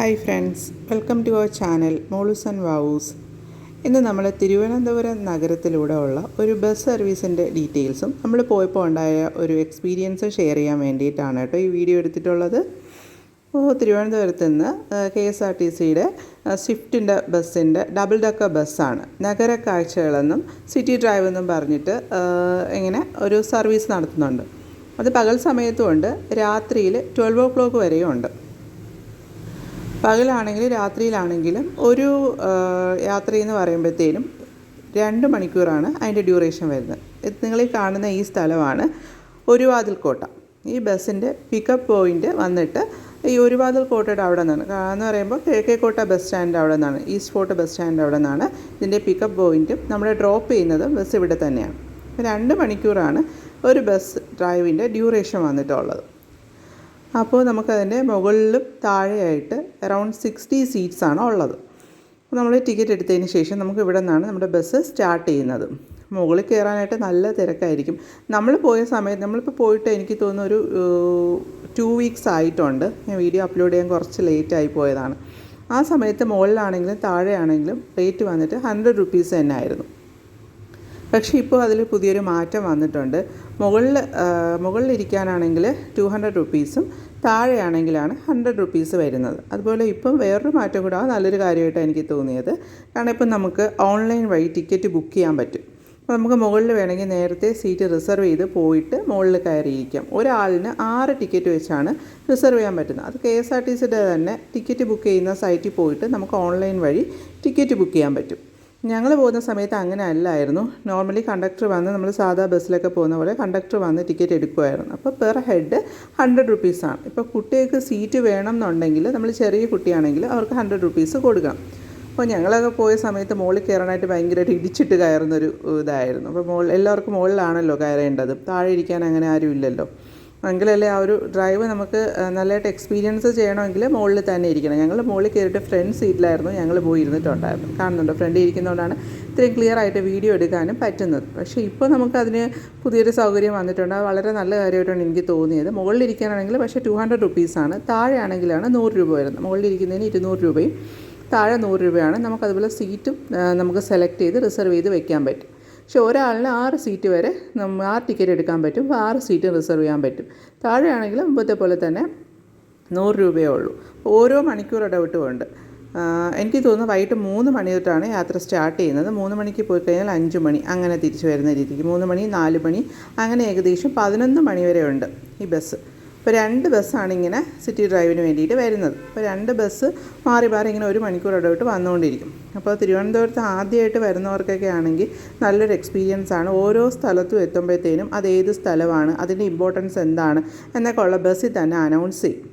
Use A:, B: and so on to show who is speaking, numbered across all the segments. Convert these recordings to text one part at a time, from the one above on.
A: Hi friends welcome to our channel മോളൂസ് and വാവൂസ്. ഇന്ന് നമ്മൾ തിരുവനന്തപുരം നഗരത്തിലൂടെ ഉള്ള ഒരു ബസ് സർവീസിന്റെ ഡീറ്റെയിൽസും നമ്മൾ പോയപ്പോൾ ഉണ്ടായ ഒരു എക്സ്പീരിയൻസ് ഷെയർ ചെയ്യാൻ വേണ്ടിയിട്ടാണ് കേട്ടോ ഈ വീഡിയോ എടുത്തിട്ടുള്ളത്. ഓ തിരുവനന്തപുരത്ത് നിന്ന് കെ എസ് ആർ ടി സിയുടെ സ്വിഫ്റ്റിന്റെ ബസ്സിന്റെ ഡബിൾ ഡക്കർ ബസ്സാണ്. നഗര കാഴ്ചകളെന്നും സിറ്റി ഡ്രൈവ് എന്നും പറഞ്ഞിട്ട് ഇങ്ങനെ ഒരു സർവീസ് നടത്തുന്നുണ്ട്. അത് പകൽ സമയത്തും ഉണ്ട് രാത്രിയിൽ ട്വൽവ് ഓ ക്ലോക്ക് വരെയും ഉണ്ട്. പകലാണെങ്കിലും രാത്രിയിലാണെങ്കിലും ഒരു യാത്ര എന്ന് പറയുമ്പോഴത്തേനും രണ്ട് മണിക്കൂറാണ് അതിന്റെ ഡ്യൂറേഷൻ വരുന്നത്. നിങ്ങൾ കാണുന്ന ഈ സ്ഥലമാണ് ഒരുവാതിൽക്കോട്ട ഈ ബസ്സിന്റെ പിക്കപ്പ് പോയിന്റ് വന്നിട്ട് ഈ ഒരുവാതിൽ കോട്ടയുടെ അവിടെ നിന്നാണ്. എന്ന് പറയുമ്പോൾ കിഴക്കേക്കോട്ട ബസ് സ്റ്റാൻഡ് അവിടെ നിന്നാണ്. ഈസ്റ്റ് ഫോർട്ട് ബസ് സ്റ്റാൻഡ് അവിടെ നിന്നാണ് ഇതിന്റെ പിക്കപ്പ് പോയിന്റും നമ്മളെ ഡ്രോപ്പ് ചെയ്യുന്നത് ബസ് ഇവിടെ തന്നെയാണ്. രണ്ട് മണിക്കൂറാണ് ഒരു ബസ് ഡ്രൈവിന്റെ ഡ്യൂറേഷൻ വന്നിട്ടുള്ളത്. അപ്പോൾ നമുക്കതിന്റെ മുകളിലും താഴെയായിട്ട് അറൗണ്ട് സിക്സ്റ്റി ആണ് ഉള്ളത്. അപ്പോൾ നമ്മൾ ടിക്കറ്റ് എടുത്തതിന് ശേഷം നമുക്ക് ഇവിടെ നിന്നാണ് നമ്മുടെ ബസ് സ്റ്റാർട്ട് ചെയ്യുന്നത്. മുകളിൽ കയറാനായിട്ട് നല്ല തിരക്കായിരിക്കും. നമ്മൾ പോയ സമയത്ത് നമ്മളിപ്പോൾ പോയിട്ട് എനിക്ക് തോന്നുന്നു ഒരു ടു വീക്സ് ആയിട്ടുണ്ട്. ഞാൻ വീഡിയോ അപ്ലോഡ് ചെയ്യാൻ കുറച്ച് ലേറ്റ് ആയി പോയതാണ്. ആ സമയത്ത് മുകളിലാണെങ്കിലും താഴെയാണെങ്കിലും റേറ്റ് വന്നിട്ട് ഹൺഡ്രഡ് റുപ്പീസ് തന്നെ ആയിരുന്നു. പക്ഷേ ഇപ്പോൾ അതിൽ പുതിയൊരു മാറ്റം വന്നിട്ടുണ്ട്. മുകളിൽ മുകളിലിരിക്കാനാണെങ്കിൽ ടു ഹൺഡ്രഡ് റുപ്പീസും താഴെയാണെങ്കിലാണ് ഹൺഡ്രഡ് റുപ്പീസ് വരുന്നത്. അതുപോലെ ഇപ്പം വേറൊരു മാറ്റം കൂടെ നല്ലൊരു കാര്യമായിട്ടാണ് എനിക്ക് തോന്നിയത്. കാരണം ഇപ്പം നമുക്ക് ഓൺലൈൻ വഴി ടിക്കറ്റ് ബുക്ക് ചെയ്യാൻ പറ്റും. അപ്പോൾ നമുക്ക് മുകളിൽ വേണമെങ്കിൽ നേരത്തെ സീറ്റ് റിസർവ് ചെയ്ത് പോയിട്ട് മുകളിൽ കയറിയിരിക്കാം ഒരാളിന് ആറ് ടിക്കറ്റ് വെച്ചാണ് റിസർവ് ചെയ്യാൻ പറ്റുന്നത്. അത് കെ എസ് ആർ ടി സിയുടെ തന്നെ ടിക്കറ്റ് ബുക്ക് ചെയ്യുന്ന സൈറ്റിൽ പോയിട്ട് നമുക്ക് ഓൺലൈൻ വഴി ടിക്കറ്റ് ബുക്ക് ചെയ്യാൻ പറ്റും. ഞങ്ങൾ പോകുന്ന സമയത്ത് അങ്ങനെ അല്ലായിരുന്നു. നോർമലി കണ്ടക്ടർ വന്ന് നമ്മൾ സാധാ ബസ്സിലൊക്കെ പോകുന്ന പോലെ കണ്ടക്ടർ വന്ന് ടിക്കറ്റ് എടുക്കുമായിരുന്നു അപ്പോൾ പെർ ഹെഡ് ഹൺഡ്രഡ് റുപ്പീസാണ് ഇപ്പോൾ കുട്ടികൾക്ക് സീറ്റ് വേണം എന്നുണ്ടെങ്കിൽ നമ്മൾ ചെറിയ കുട്ടിയാണെങ്കിൽ അവർക്ക് ഹൺഡ്രഡ് റുപ്പീസ് കൊടുക്കാം. അപ്പോൾ ഞങ്ങളൊക്കെ പോയ സമയത്ത് മുകളിൽ കയറാനായിട്ട് ഭയങ്കരമായിട്ട് ഇടിച്ചിട്ട് കയറുന്നൊരു ഇതായിരുന്നു. അപ്പോൾ മുകളിൽ എല്ലാവർക്കും മുകളിലാണല്ലോ കയറേണ്ടത്. താഴെ ഇരിക്കാൻ അങ്ങനെ ആരും ഇല്ലല്ലോ. എങ്കിലല്ലേ ആ ഒരു ഡ്രൈവ് നമുക്ക് നല്ലതായിട്ട് എക്സ്പീരിയൻസ് ചെയ്യണമെങ്കിൽ മുകളിൽ തന്നെ ഇരിക്കണം. ഞങ്ങൾ മുകളിൽ കയറിയിട്ട് ഫ്രണ്ട് സീറ്റിലായിരുന്നു ഞങ്ങൾ പോയി ഇരുന്നിട്ടുണ്ടായിരുന്നു കാണുന്നുണ്ട്? ഫ്രണ്ടിൽ ഇരിക്കുന്നതുകൊണ്ടാണ് ഇത്രയും ക്ലിയർ ആയിട്ട് വീഡിയോ എടുക്കാനും പറ്റുന്നത്. പക്ഷേ ഇപ്പോൾ നമുക്കതിന് പുതിയൊരു സൗകര്യം വന്നിട്ടുണ്ട്. അത് വളരെ നല്ല കാര്യമായിട്ടാണ് എനിക്ക് തോന്നിയത്. മുകളിൽ ഇരിക്കാനാണെങ്കിൽ പക്ഷേ ടു ഹൺഡ്രഡ് റുപ്പീസാണ് താഴെയാണെങ്കിലാണ് നൂറ് രൂപ വരുന്നത്. മുകളിൽ ഇരിക്കുന്നതിന് ഇരുന്നൂറ് രൂപയും താഴെ നൂറ് രൂപയാണ്. നമുക്കതുപോലെ സീറ്റും നമുക്ക് സെലക്ട് ചെയ്ത് റിസർവ് ചെയ്ത് വെക്കാൻ പറ്റും. പക്ഷെ ഒരാളിന് ആറ് സീറ്റ് വരെ നമ്മൾ ആറ് ടിക്കറ്റ് എടുക്കാൻ പറ്റും. അപ്പോൾ ആറ് സീറ്റ് റിസർവ് ചെയ്യാൻ പറ്റും. താഴെയാണെങ്കിൽ മുമ്പത്തെ പോലെ തന്നെ നൂറ് രൂപയേ ഉള്ളൂ. ഓരോ മണിക്കൂർ ഇടവിട്ടുമുണ്ട്. എനിക്ക് തോന്നുന്നു വൈകിട്ട് മൂന്ന് മണി തൊട്ടാണ് യാത്ര സ്റ്റാർട്ട് ചെയ്യുന്നത്. മൂന്ന് മണിക്ക് പോയി കഴിഞ്ഞാൽ അഞ്ച് മണി. അങ്ങനെ തിരിച്ചു വരുന്ന രീതിക്ക് മൂന്ന് മണി നാല് മണി. അങ്ങനെ ഏകദേശം പതിനൊന്ന് മണി വരെ ഉണ്ട് ഈ ബസ്. ഇപ്പോൾ രണ്ട് ബസ്സാണ് ഇങ്ങനെ സിറ്റി ഡ്രൈവിന് വേണ്ടിയിട്ട് വരുന്നത്. അപ്പോൾ രണ്ട് ബസ് മാറി മാറി ഇങ്ങനെ ഒരു മണിക്കൂർ ഇടവിട്ട് വന്നുകൊണ്ടിരിക്കും. അപ്പോൾ തിരുവനന്തപുരത്ത് ആദ്യമായിട്ട് വരുന്നവർക്കൊക്കെ ആണെങ്കിൽ നല്ലൊരു എക്സ്പീരിയൻസ് ആണ്. ഓരോ സ്ഥലത്തും എത്തുമ്പോഴത്തേനും അത് ഏത് സ്ഥലമാണ് അതിന്റെ ഇമ്പോർട്ടൻസ് എന്താണ് എന്നൊക്കെ ഉള്ള ബസ്സിൽ തന്നെ അനൗൺസ് ചെയ്യും.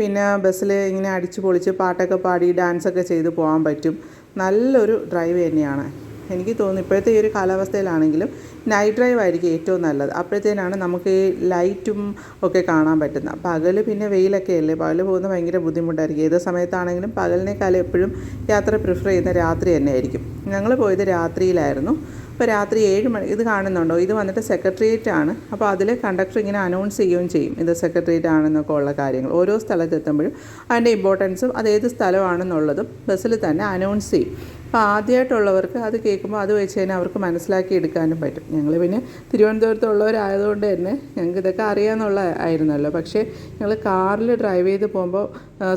A: പിന്നെ ബസ്സിൽ ഇങ്ങനെ അടിച്ചു പൊളിച്ച് പാട്ടൊക്കെ പാടി ഡാൻസൊക്കെ ചെയ്ത് പോകാൻ പറ്റും. നല്ലൊരു ഡ്രൈവ് തന്നെയാണ്. എനിക്ക് തോന്നുന്നു ഇപ്പോഴത്തെ ഈ ഒരു കാലാവസ്ഥയിലാണെങ്കിലും നൈറ്റ് ഡ്രൈവ് ആയിരിക്കും ഏറ്റവും നല്ലത്. അപ്പോഴത്തേനാണ് നമുക്ക് ഈ ലൈറ്റും ഒക്കെ കാണാൻ പറ്റുന്നത്. പകൽ പിന്നെ വെയിലൊക്കെ അല്ലേ? പകൽ പോകുന്നത് ഭയങ്കര ബുദ്ധിമുട്ടായിരിക്കും. ഏത് സമയത്താണെങ്കിലും പകലിനേക്കാളും എപ്പോഴും യാത്ര പ്രിഫർ ചെയ്യുന്ന രാത്രി തന്നെ ആയിരിക്കും ഞങ്ങൾ പോയത് രാത്രിയിലായിരുന്നു. അപ്പോൾ രാത്രി ഏഴ് മണി ഇത് കാണുന്നുണ്ടോ? ഇത് വന്നിട്ട് സെക്രട്ടേറിയറ്റ് ആണ്. അപ്പോൾ അതിൽ കണ്ടക്ടർ ഇങ്ങനെ അനൗൺസ് ചെയ്യുകയും ചെയ്യും. ഇത് സെക്രട്ടേറിയറ്റ് ആണെന്നൊക്കെ ഉള്ള കാര്യങ്ങൾ. ഓരോ സ്ഥലത്ത് എത്തുമ്പോഴും അതിന്റെ ഇമ്പോർട്ടൻസും അത് ഏത് സ്ഥലമാണെന്നുള്ളതും ബസ്സിൽ തന്നെ അനൗൺസ് ചെയ്യും. അപ്പോൾ ആദ്യമായിട്ടുള്ളവർക്ക് അത് കേൾക്കുമ്പോൾ അത് വെച്ച് തന്നെ അവർക്ക് മനസ്സിലാക്കി എടുക്കാനും പറ്റും. ഞങ്ങൾ പിന്നെ തിരുവനന്തപുരത്തുള്ളവരായതുകൊണ്ട് തന്നെ ഞങ്ങൾക്ക് ഇതൊക്കെ അറിയാമെന്നുള്ള ആയിരുന്നല്ലോ. പക്ഷേ ഞങ്ങൾ കാറിൽ ഡ്രൈവ് ചെയ്ത് പോകുമ്പോൾ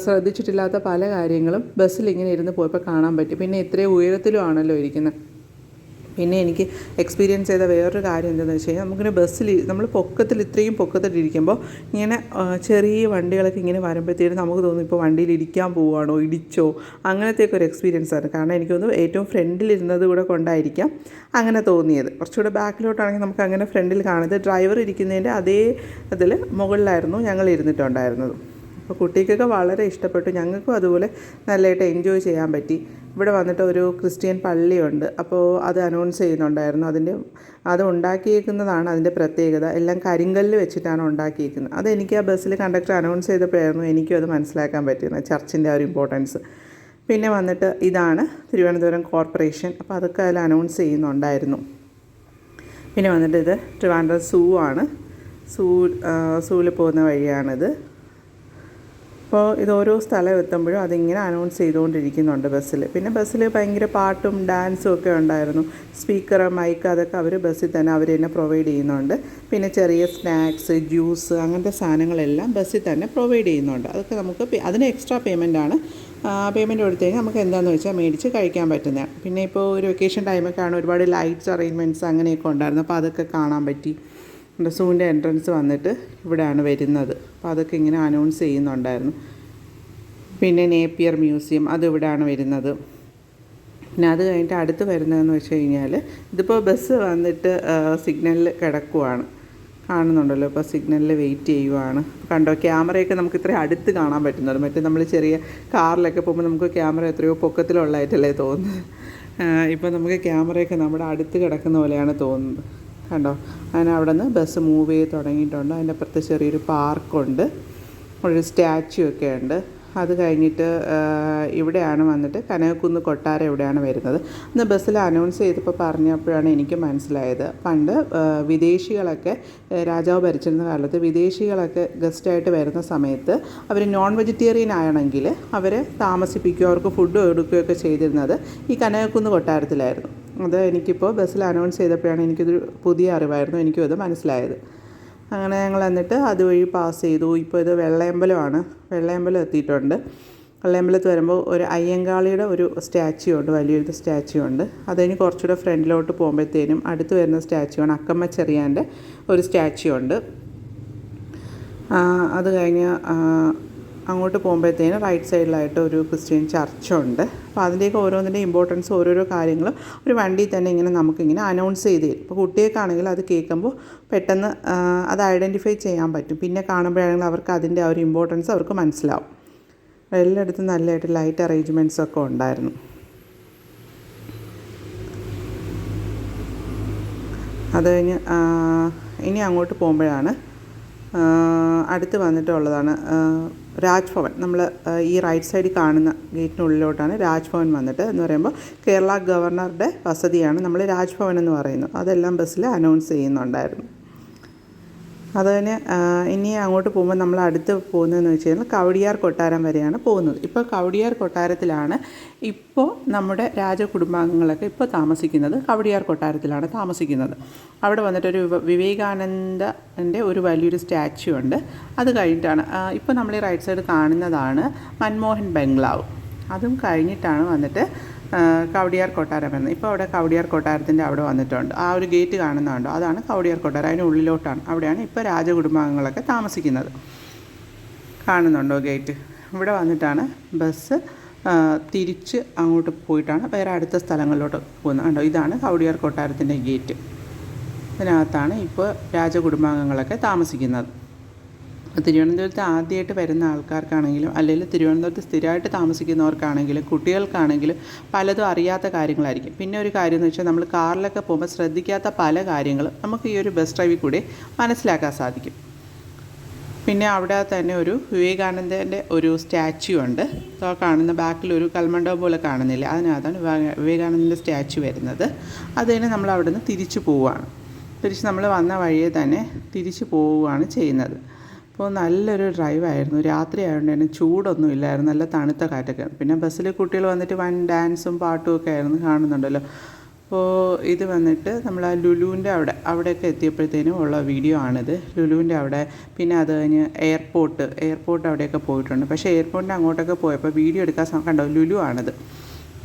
A: ശ്രദ്ധിച്ചിട്ടില്ലാത്ത പല കാര്യങ്ങളും ബസ്സിൽ ഇങ്ങനെ ഇരുന്ന് പോയപ്പോൾ കാണാൻ പറ്റും. പിന്നെ ഇത്രയും ഉയരത്തിലും ആണല്ലോ ഇരിക്കുന്നത്. പിന്നെ എനിക്ക് എക്സ്പീരിയൻസ് ചെയ്ത വേറൊരു കാര്യം എന്താണെന്ന് വെച്ച് കഴിഞ്ഞാൽ നമുക്കിങ്ങനെ ബസ്സിൽ നമ്മൾ പൊക്കത്തിൽ ഇത്രയും പൊക്കത്തിലിരിക്കുമ്പോൾ ഇങ്ങനെ ചെറിയ വണ്ടികളൊക്കെ ഇങ്ങനെ വരുമ്പോഴത്തേക്കും നമുക്ക് തോന്നും ഇപ്പോൾ വണ്ടിയിൽ ഇരിക്കാൻ പോവുകയാണോ ഇടിച്ചോ അങ്ങനത്തെയൊക്കെ ഒരു എക്സ്പീരിയൻസ് ആണ്. കാരണം എനിക്ക് തോന്നുന്നു ഏറ്റവും ഫ്രണ്ടിലിരുന്നത് കൂടെ കൊണ്ടായിരിക്കാം അങ്ങനെ തോന്നിയത്. കുറച്ചുകൂടെ ബാക്കിലോട്ടാണെങ്കിൽ നമുക്ക് അങ്ങനെ ഫ്രണ്ടിൽ കാണുന്നത് ഡ്രൈവർ ഇരിക്കുന്നതിന്റെ അതേ ഇതിൽ മുകളിലായിരുന്നു ഞങ്ങൾ ഇരുന്നിട്ടുണ്ടായിരുന്നത്. അപ്പോൾ കുട്ടിക്കൊക്കെ വളരെ ഇഷ്ടപ്പെട്ടു. ഞങ്ങൾക്കും അതുപോലെ നല്ലതായിട്ട് എൻജോയ് ചെയ്യാൻ പറ്റി. ഇവിടെ വന്നിട്ട് ഒരു ക്രിസ്ത്യൻ പള്ളിയുണ്ട്. അപ്പോൾ അത് അനൗൺസ് ചെയ്യുന്നുണ്ടായിരുന്നു. അതിന്റെ അത് ഉണ്ടാക്കിയേക്കുന്നതാണ് അതിന്റെ പ്രത്യേകത. എല്ലാം കരിങ്കല്ല് വെച്ചിട്ടാണ് ഉണ്ടാക്കിയിരിക്കുന്നത് അതെനിക്ക് ആ ബസ്സിൽ കണ്ടക്ടർ അനൗൺസ് ചെയ്തപ്പോഴായിരുന്നു എനിക്കും അത് മനസ്സിലാക്കാൻ പറ്റുന്നത് ചർച്ചിന്റെ ആ ഒരു ഇമ്പോർട്ടൻസ് പിന്നെ വന്നിട്ട് ഇതാണ് തിരുവനന്തപുരം കോർപ്പറേഷൻ അപ്പോൾ അതൊക്കെ അതിൽ അനൗൺസ് ചെയ്യുന്നുണ്ടായിരുന്നു. പിന്നെ വന്നിട്ട് ഇത് ട്രിവാൻഡ്രം സൂ ആണ്. സൂ സൂവിൽ പോകുന്ന വഴിയാണിത്. അപ്പോൾ ഇത് ഓരോ സ്ഥലം എത്തുമ്പോഴും അതിങ്ങനെ അനൗൺസ് ചെയ്തുകൊണ്ടിരിക്കുന്നുണ്ട് ബസ്സിൽ. പിന്നെ ബസ്സിൽ ഭയങ്കര പാട്ടും ഡാൻസും ഒക്കെ ഉണ്ടായിരുന്നു. സ്പീക്കർ മൈക്ക് അതൊക്കെ അവർ ബസ്സിൽ തന്നെ അവർ തന്നെ പ്രൊവൈഡ് ചെയ്യുന്നുണ്ട്. പിന്നെ ചെറിയ സ്നാക്സ് ജ്യൂസ് അങ്ങനത്തെ സാധനങ്ങളെല്ലാം ബസ്സിൽ തന്നെ പ്രൊവൈഡ് ചെയ്യുന്നുണ്ട്. അതൊക്കെ നമുക്ക് അതിന് എക്സ്ട്രാ പേയ്മെന്റാണ് പേയ്മെന്റ് കൊടുത്തു കഴിഞ്ഞാൽ നമുക്ക് എന്താണെന്ന് വെച്ചാൽ മേടിച്ച് കഴിക്കാൻ പറ്റുന്നതാണ് പിന്നെ ഇപ്പോൾ ഒരു വെക്കേഷൻ ടൈമൊക്കെ ആണ്. ഒരുപാട് ലൈറ്റ്സ് അറേഞ്ച്മെന്റ്സ് അങ്ങനെയൊക്കെ ഉണ്ടായിരുന്നു. അപ്പോൾ അതൊക്കെ കാണാൻ പറ്റി. സൂവിന്റെ എൻട്രൻസ് വന്നിട്ട് ഇവിടെയാണ് വരുന്നത്. അപ്പോൾ അതൊക്കെ ഇങ്ങനെ അനൗൺസ് ചെയ്യുന്നുണ്ടായിരുന്നു. പിന്നെ നേപ്പിയർ മ്യൂസിയം അത് ഇവിടെയാണ് വരുന്നത്. പിന്നെ അത് കഴിഞ്ഞിട്ട് അടുത്ത് വരുന്നതെന്ന് വെച്ച് കഴിഞ്ഞാൽ ഇതിപ്പോൾ ബസ് വന്നിട്ട് സിഗ്നലിൽ കിടക്കുവാണ്. കാണുന്നുണ്ടല്ലോ ഇപ്പോൾ സിഗ്നലിൽ വെയിറ്റ് ചെയ്യുവാണ്. കണ്ടോ ക്യാമറയൊക്കെ നമുക്ക് ഇത്രയും അടുത്ത് കാണാൻ പറ്റുന്നുണ്ട് മറ്റേ നമ്മൾ ചെറിയ കാറിലൊക്കെ പോകുമ്പോൾ നമുക്ക് ക്യാമറ എത്രയോ പൊക്കത്തിലുള്ളതായിട്ടല്ലേ തോന്നുന്നത്. ഇപ്പോൾ നമുക്ക് ക്യാമറയൊക്കെ നമ്മുടെ അടുത്ത് കിടക്കുന്ന പോലെയാണ് തോന്നുന്നത്. കണ്ടോ? അങ്ങനെ അവിടെ നിന്ന് ബസ് മൂവ് ചെയ്ത് തുടങ്ങിയിട്ടുണ്ട്. അതിന്റെ അപ്പുറത്ത് ചെറിയൊരു പാർക്കുണ്ട്. ഒരു സ്റ്റാച്ചു ഒക്കെ ഉണ്ട്. അത് കഴിഞ്ഞിട്ട് ഇവിടെയാണ് വന്നിട്ട് കനകക്കുന്ന് കൊട്ടാരം ഇവിടെയാണ് വരുന്നത്. ഇന്ന് ബസ്സിൽ അനൗൺസ് ചെയ്തപ്പോൾ പറഞ്ഞപ്പോഴാണ് എനിക്ക് മനസ്സിലായത്. പണ്ട് വിദേശികളൊക്കെ രാജാവ് ഭരിച്ചിരുന്ന കാലത്ത് വിദേശികളൊക്കെ ഗസ്റ്റായിട്ട് വരുന്ന സമയത്ത് അവർ നോൺ വെജിറ്റേറിയൻ ആണെങ്കിൽ അവരെ താമസിപ്പിക്കുകയോ അവർക്ക് ഫുഡ് കൊടുക്കുകയൊക്കെ ചെയ്തിരുന്നത് ഈ കനകക്കുന്ന് കൊട്ടാരത്തിലായിരുന്നു. അത് എനിക്കിപ്പോൾ ബസ്സിൽ അനൗൺസ് ചെയ്തപ്പോഴാണ് എനിക്കിതൊരു പുതിയ അറിവായിരുന്നു എനിക്കും അത് മനസ്സിലായത്. അങ്ങനെ ഞങ്ങൾ എന്നിട്ട് അതുവഴി പാസ് ചെയ്തു. ഇപ്പോൾ ഇത് വെള്ളയമ്പലമാണ്. വെള്ളയമ്പലം എത്തിയിട്ടുണ്ട്. വെള്ളയമ്പലത്ത് വരുമ്പോൾ ഒരു അയ്യങ്കാളിയുടെ ഒരു സ്റ്റാച്യു ഉണ്ട് വലിയൊരു സ്റ്റാച്യു ഉണ്ട്. അത് കഴിഞ്ഞ് കുറച്ചുകൂടെ ഫ്രണ്ടിലോട്ട് പോകുമ്പോഴത്തേനും അടുത്ത് വരുന്ന സ്റ്റാച്യു ആണ് അക്കമ്മ ചെറിയാന്റെ ഒരു സ്റ്റാച്യു ഉണ്ട്. അത് കഴിഞ്ഞ് അങ്ങോട്ട് പോകുമ്പോഴത്തേന് റൈറ്റ് സൈഡിലായിട്ട് ഒരു ക്രിസ്ത്യൻ ചർച്ചുണ്ട് അപ്പോൾ അതിന്റെയൊക്കെ ഓരോന്നിന്റെ ഇമ്പോർട്ടൻസ് ഓരോരോ കാര്യങ്ങളും ഒരു വണ്ടിയിൽ തന്നെ ഇങ്ങനെ നമുക്കിങ്ങനെ അനൗൺസ് ചെയ്ത് തരും. ഇപ്പോൾ കുട്ടികൾക്കാണെങ്കിൽ അത് കേൾക്കുമ്പോൾ പെട്ടെന്ന് അത് ഐഡന്റിഫൈ ചെയ്യാൻ പറ്റും. പിന്നെ കാണുമ്പോഴാണെങ്കിൽ അവർക്ക് അതിന്റെ ആ ഒരു ഇമ്പോർട്ടൻസ് അവർക്ക് മനസ്സിലാവും. എല്ലായിടത്തും നല്ലതായിട്ട് ലൈറ്റ് അറേഞ്ച്മെന്റ്സ് ഒക്കെ ഉണ്ടായിരുന്നു. അത് കഴിഞ്ഞ് ഇനി അങ്ങോട്ട് പോകുമ്പോഴാണ് അടുത്ത് വന്നിട്ടുള്ളതാണ് രാജ്ഭവൻ നമ്മൾ ഈ റൈറ്റ് സൈഡിൽ കാണുന്ന ഗേറ്റിനുള്ളിലോട്ടാണ് രാജ്ഭവൻ വന്നിട്ട് എന്ന് പറയുമ്പോൾ കേരള ഗവർണറുടെ വസതിയാണ് നമ്മൾ രാജ്ഭവൻ എന്ന് പറയുന്നത്. അതെല്ലാം ബസ്സിൽ അനൗൺസ് ചെയ്യുന്നുണ്ടായിരുന്നു. അത് തന്നെ ഇനി അങ്ങോട്ട് പോകുമ്പോൾ നമ്മൾ അടുത്ത് പോകുന്നതെന്ന് വെച്ച് കഴിഞ്ഞാൽ കവടിയാർ കൊട്ടാരം വരെയാണ് പോകുന്നത്. ഇപ്പോൾ കവടിയാർ കൊട്ടാരത്തിലാണ് ഇപ്പോൾ നമ്മുടെ രാജകുടുംബാംഗങ്ങളൊക്കെ ഇപ്പോൾ താമസിക്കുന്നത്. കവടിയാർ കൊട്ടാരത്തിലാണ് താമസിക്കുന്നത്. അവിടെ വന്നിട്ടൊരു വിവ- വിവേകാനന്ദന്റെ ഒരു വലിയൊരു സ്റ്റാച്യു ഉണ്ട്. അത് കഴിഞ്ഞിട്ടാണ് ഇപ്പോൾ നമ്മൾ ഈ റൈറ്റ് സൈഡ് കാണുന്നതാണ് മൻമോഹൻ ബംഗ്ലാവ്. അതും കഴിഞ്ഞിട്ടാണ് വന്നിട്ട് കവടിയാർ കൊട്ടാരം എന്ന്. ഇപ്പോൾ അവിടെ കവടിയാർ കൊട്ടാരത്തിന്റെ അവിടെ വന്നിട്ടുണ്ട്. ആ ഒരു ഗേറ്റ് കാണുന്നുണ്ടോ. അതാണ് കവടിയാർ കൊട്ടാരം. അതിന് ഉള്ളിലോട്ടാണ്. അവിടെയാണ് ഇപ്പോൾ രാജകുടുംബാംഗങ്ങളൊക്കെ താമസിക്കുന്നത്. കാണുന്നുണ്ടോ ഗേറ്റ് ഇവിടെ വന്നിട്ടാണ് ബസ് തിരിച്ച് അങ്ങോട്ട് പോയിട്ടാണ് വേറെ അടുത്ത സ്ഥലങ്ങളിലോട്ട് പോകുന്നത്. കണ്ടോ? ഇതാണ് കവടിയാർ കൊട്ടാരത്തിന്റെ ഗേറ്റ് ഇതിനകത്താണ് ഇപ്പോൾ രാജകുടുംബാംഗങ്ങളൊക്കെ താമസിക്കുന്നത്. തിരുവനന്തപുരത്ത് ആദ്യമായിട്ട് വരുന്ന ആൾക്കാർക്കാണെങ്കിലും അല്ലെങ്കിൽ തിരുവനന്തപുരത്ത് സ്ഥിരമായിട്ട് താമസിക്കുന്നവർക്കാണെങ്കിലും കുട്ടികൾക്കാണെങ്കിലും പലതും അറിയാത്ത കാര്യങ്ങളായിരിക്കും. പിന്നെ ഒരു കാര്യം എന്ന് വെച്ചാൽ നമ്മൾ കാറിലൊക്കെ പോകുമ്പോൾ ശ്രദ്ധിക്കാത്ത പല കാര്യങ്ങളും നമുക്ക് ഈ ഒരു ബസ് ഡ്രൈവിൽ കൂടി മനസ്സിലാക്കാൻ സാധിക്കും. പിന്നെ അവിടെ തന്നെ ഒരു വിവേകാനന്ദന്റെ ഒരു സ്റ്റാച്യു ഉണ്ട്. ആ കാണുന്ന ബാക്കിൽ ഒരു കൽമണ്ഡപം പോലെ കാണുന്നില്ല. അതിനകത്താണ് വിവേക- വിവേകാനന്ദന്റെ സ്റ്റാച്യു വരുന്നത്. അത് തന്നെ നമ്മൾ അവിടെ നിന്ന് തിരിച്ചു പോവുകയാണ്. തിരിച്ച് നമ്മൾ വന്ന വഴിയെ തന്നെ തിരിച്ചു പോവുകയാണ് ചെയ്യുന്നത്. അപ്പോൾ നല്ലൊരു ഡ്രൈവായിരുന്നു. രാത്രി ആയതുകൊണ്ട് തന്നെ ചൂടൊന്നും ഇല്ലായിരുന്നു. നല്ല തണുത്ത കാറ്റൊക്കെ. പിന്നെ ബസ്സിൽ കുട്ടികൾ വന്നിട്ട് വൻ ഡാൻസും പാട്ടും ഒക്കെ ആയിരുന്നു കാണുന്നുണ്ടല്ലോ. അപ്പോൾ ഇത് വന്നിട്ട് നമ്മൾ ആ ലുലുവിന്റെ അവിടെ അവിടെയൊക്കെ എത്തിയപ്പോഴത്തേനും ഉള്ള വീഡിയോ ആണിത്. ലുലുവിന്റെ അവിടെ പിന്നെ അത് കഴിഞ്ഞ് എയർപോർട്ട് എയർപോർട്ട് അവിടെയൊക്കെ പോയിട്ടുണ്ട്. പക്ഷേ എയർപോർട്ടിന്റെ അങ്ങോട്ടൊക്കെ പോയപ്പോൾ വീഡിയോ എടുക്കാൻ കണ്ടോ? ലുലു ആണിത്.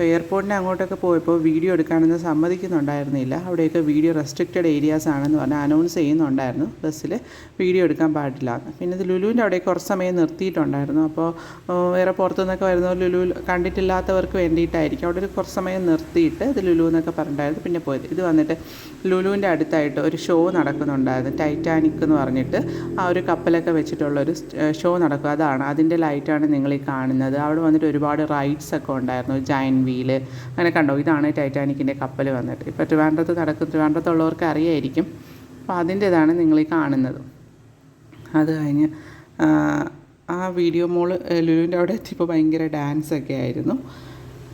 A: എയർപോർട്ടിന്റെ അങ്ങോട്ടൊക്കെ പോയപ്പോൾ വീഡിയോ എടുക്കാനൊന്നും സമ്മതിക്കുന്നുണ്ടായിരുന്നില്ല. അവിടെയൊക്കെ വീഡിയോ റെസ്ട്രിക്റ്റഡ് ഏരിയാസ് ആണെന്ന് പറഞ്ഞ് അനൗൺസ് ചെയ്യുന്നുണ്ടായിരുന്നു. ബസ്സിൽ വീഡിയോ എടുക്കാൻ പാടില്ല. പിന്നെ ഇത് ലുലുവിന്റെ അവിടെ കുറച്ച് സമയം നിർത്തിയിട്ടുണ്ടായിരുന്നു. അപ്പോൾ വേറെ വേറെ പുറത്തുനിന്നൊക്കെ വരുന്നവർ ലുലു കണ്ടിട്ടില്ലാത്തവർക്ക് വേണ്ടിയിട്ടായിരിക്കും. അവിടെ ഒരു കുറച്ച് സമയം നിർത്തിയിട്ട് ഇത് ലുലു എന്നൊക്കെ പറഞ്ഞിട്ടായിരുന്നു പിന്നെ പോയത്. ഇത് വന്നിട്ട് ലുലുവിന്റെ അടുത്തായിട്ട് ഒരു ഷോ നടക്കുന്നുണ്ടായിരുന്നു. ടൈറ്റാനിക് എന്ന് പറഞ്ഞിട്ട് ആ ഒരു കപ്പലൊക്കെ വെച്ചിട്ടുള്ള ഒരു ഷോ നടക്കും. അതാണ് അതിന്റെ ലൈറ്റാണ് നിങ്ങൾ ഈ കാണുന്നത്. അവിടെ വന്നിട്ട് ഒരുപാട് റൈഡ്സ് ഒക്കെ ഉണ്ടായിരുന്നു. ജൈൻ വീൽ അങ്ങനെ കണ്ടോ? ഇതാണ് ടൈറ്റാനിക്കിന്റെ കപ്പൽ വന്നിട്ട്. ഇപ്പോൾ ട്രിവാൻഡ്രത്ത് നടക്കും. ട്രിവാൻഡ്രത്തുള്ളവർക്ക് അറിയായിരിക്കും. അപ്പോൾ അതിന്റേതാണ് നിങ്ങൾ ഈ കാണുന്നത്. അത് കഴിഞ്ഞ് ആ, വീഡിയോ മോൾ ലുലുവിന്റെ അവിടെ എത്തിയപ്പോൾ ഭയങ്കര ഡാൻസൊക്കെ ആയിരുന്നു.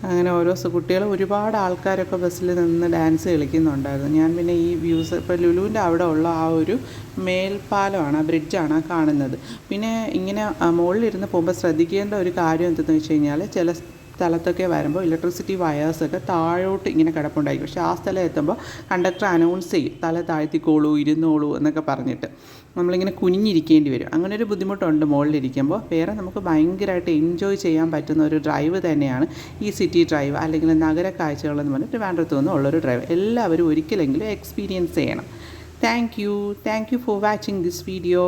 A: അങ്ങനെ ഓരോ കുട്ടികൾ ഒരുപാട് ആൾക്കാരൊക്കെ ബസ്സിൽ നിന്ന് ഡാൻസ് കളിക്കുന്നുണ്ടായിരുന്നു. ഞാൻ പിന്നെ ഈ വ്യൂസ് ഇപ്പോൾ ലുലുവിന്റെ അവിടെ ഉള്ള ആ ഒരു മേൽപ്പാലമാണ് ആ ബ്രിഡ്ജാണ് കാണുന്നത്. പിന്നെ ഇങ്ങനെ മുകളിലിരുന്ന് പോകുമ്പോൾ ശ്രദ്ധിക്കേണ്ട ഒരു കാര്യം എന്തെന്ന് വെച്ച് കഴിഞ്ഞാൽ ചില സ്ഥലത്തൊക്കെ വരുമ്പോൾ ഇലക്ട്രിസിറ്റി വയേഴ്സൊക്കെ താഴോട്ട് ഇങ്ങനെ കിടപ്പുണ്ടായിരിക്കും. പക്ഷേ ആ സ്ഥലം എത്തുമ്പോൾ കണ്ടക്ടർ അനൗൺസ് ചെയ്യും. തല താഴ്ത്തിക്കോളൂ ഇരുന്നോളൂ എന്നൊക്കെ പറഞ്ഞിട്ട് നമ്മളിങ്ങനെ കുനിഞ്ഞിരിക്കേണ്ടി വരും. അങ്ങനെ ഒരു ബുദ്ധിമുട്ടുണ്ട് മുകളിലിരിക്കുമ്പോൾ. വേറെ നമുക്ക് ഭയങ്കരമായിട്ട് എൻജോയ് ചെയ്യാൻ പറ്റുന്ന ഒരു ഡ്രൈവ് തന്നെയാണ് ഈ സിറ്റി ഡ്രൈവ് അല്ലെങ്കിൽ നഗര കാഴ്ചകൾ എന്ന് പറഞ്ഞിട്ട് ട്രിവാൻഡ്രത്ത് നിന്ന് ഉള്ളൊരു ഡ്രൈവ് എല്ലാവരും ഒരിക്കലെങ്കിലും എക്സ്പീരിയൻസ് ചെയ്യണം. Thank you thank you for watching this video